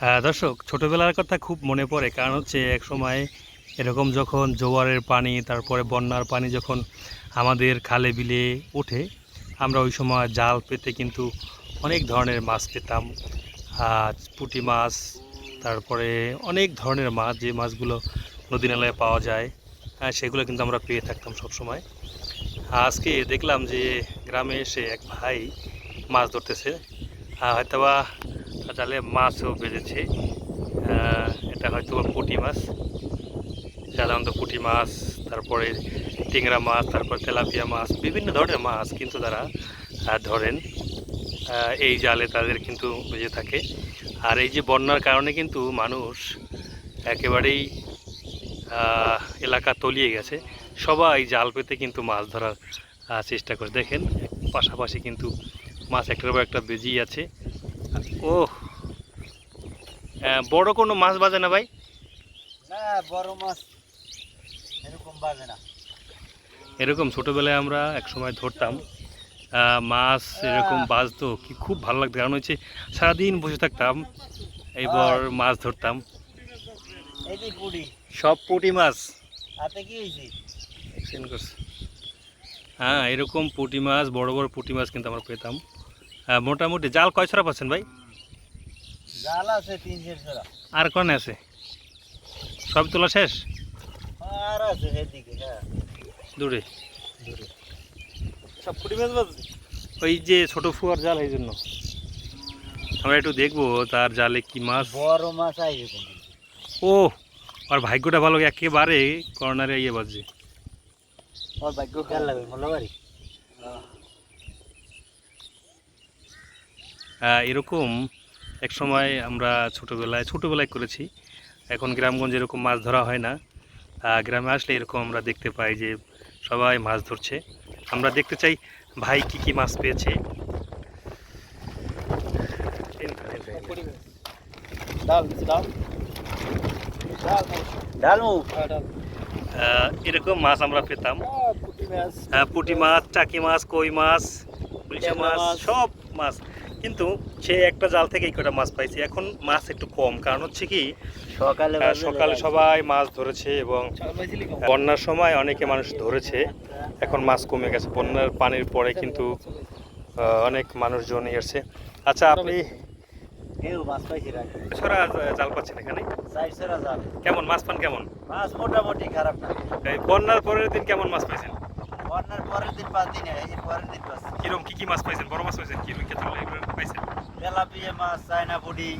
হ্যাঁ দর্শক, ছোটোবেলার কথা খুব মনে পড়ে। কারণ হচ্ছে এক সময় এরকম যখন জোয়ারের পানি, তারপরে বন্যার পানি যখন আমাদের খালে বিলে ওঠে, আমরা ওই সময় জাল পেতে কিন্তু অনেক ধরনের মাছ পেতাম। পুঁটি মাছ, তারপরে অনেক ধরনের মাছ, যে মাছগুলো নদী নালায় পাওয়া যায় হ্যাঁ সেগুলো কিন্তু আমরা পেয়ে থাকতাম সব সময় আজকে দেখলাম যে গ্রামে এসে এক ভাই মাছ ধরতেছে। হয়তোবা জালে মাছও বেজেছে এটা হয়তো পুঁটি মাছ। সাধারণত পুঁটি মাছ, তারপরে টিংরা মাছ, তারপর তেলাপিয়া মাছ, বিভিন্ন ধরনের মাছ কিন্তু তারা ধরেন। এই জালে তাদের কিন্তু বেজে থাকে। আর এই যে বন্যার কারণে কিন্তু মানুষ একেবারেই এলাকা তলিয়ে গেছে। সবাই জাল পেতে কিন্তু মাছ ধরার চেষ্টা করে। দেখেন, পাশাপাশি কিন্তু মাছ একটার পর একটা বেজিয়ে আছে। ও বড় কোনো মাছ বাজে না ভাই? না বড় মাছ এরকম বাজে না। এরকম ছোটোবেলায় আমরা এক সময় ধরতাম মাছ এরকম বাজতো কি খুব ভালো লাগতো। কারণ হচ্ছে সারাদিন বসে থাকতাম এবার মাছ ধরতাম। সব পুঁটি মাছ। হ্যাঁ এরকম পুঁটি মাছ বড় বড় পুঁটি মাছ কিন্তু আমরা পেতাম। মোটামুটি জাল কয় ছড়া পাচ্ছেন ভাই? জাল আছে তিন চার ছড়া আর কোন আছে? সব তোলা শেষ? আর আছে সেদিকে হ্যাঁ। দূরে। সব পুরি মাছ বাজছে ওই যে ছোট ফুয়ার জাল এই জন্য। আমরা একটু দেখব তার জালে কি মাছ। বড় মাছ কোন ও আর ভাগ্যটা ভালো একেবারে কর্নারে ইয়ে বাজছে। ওর ভাগ্য খেয়াল লাগবে মোল্লাবাড়ি। এরকম এক সময় আমরা ছোটোবেলায় ছোটোবেলায় করেছি। এখন গ্রামগঞ্জে এরকম মাছ ধরা হয় না। গ্রামে আসলে এরকম আমরা দেখতে পাই যে সবাই মাছ ধরছে। আমরা দেখতে চাই ভাই কি কি মাছ পেয়েছে। ডাল ডাল। ডাল মু আহ, এরকম মাছ আমরা পেতাম। পুটি মাছ। পুঁটি মাছ টাকি মাছ কই মাছ পুলিশা মাছ মাছ। সব মাছ। কিন্তু সে একটা জাল থেকে এই কটা মাছ পাইছি? এখন মাছ একটু কম কারণ হচ্ছে কি সকালে সকালে সবাই মাছ ধরেছে এবং বন্যার সময় অনেকে মানুষ ধরেছে এখন মাছ কমে গেছে। বন্যার পানির পরে কিন্তু অনেক মানুষজন এসছে আচ্ছা আপনি ছড়া জাল পাচ্ছেন এখানে? কেমন? মাছ পান কেমন? মাছ মোটামুটি খারাপ না। বন্যার পরের দিন কেমন মাছ পাইছেন? বন্যার পরের দিন পাঁচ দিনে এই যে পরের দিন পাঁচ কিরম কি কি মাছ পাইছেন? বড় মাছ পাইছেন? কি রুই কাতলা এগুলো পাইছেন? তেলাপিয়া মাছ চায়না পুডি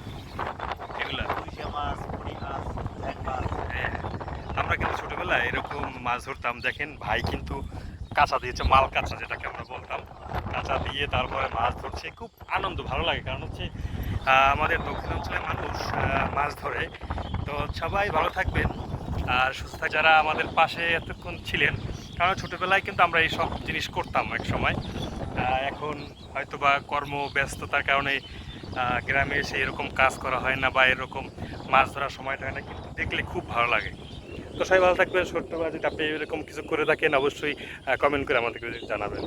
এগুলা? পুঁইশা মাছ পুঁটি মাছ এক মাছ। হ্যাঁ, আমরা কিন্তু ছোটবেলায় এরকম মাছ ধরতাম। দেখেন ভাই কিন্তু কাঁচা দিয়েছে মাল কাঁচা যেটাকে আমরা বলতাম। কাঁচা দিয়ে তারপরে মাছ ধরছে। খুব আনন্দ ভালো লাগে। কারণ হচ্ছে আমাদের দক্ষিণাঞ্চলের মানুষ মাছ ধরে। তো সবাই ভালো থাকবেন। আর সুস্থ যারা আমাদের পাশে এতক্ষণ ছিলেন কারণ ছোটোবেলায় কিন্তু আমরা এই সব জিনিস করতাম এক সময়। এখন হয়তো বা কর্ম ব্যস্ততার কারণে গ্রামে এসে এরকম কাজ করা হয় না বা এরকম মাছ ধরার সময়টা হয় না, কিন্তু দেখলে খুব ভালো লাগে। তো সবাই ভালো থাকবেন, ছোট্ট যদি আপনি এরকম কিছু করে থাকেন, অবশ্যই কমেন্ট করে আমাদেরকে জানাবেন।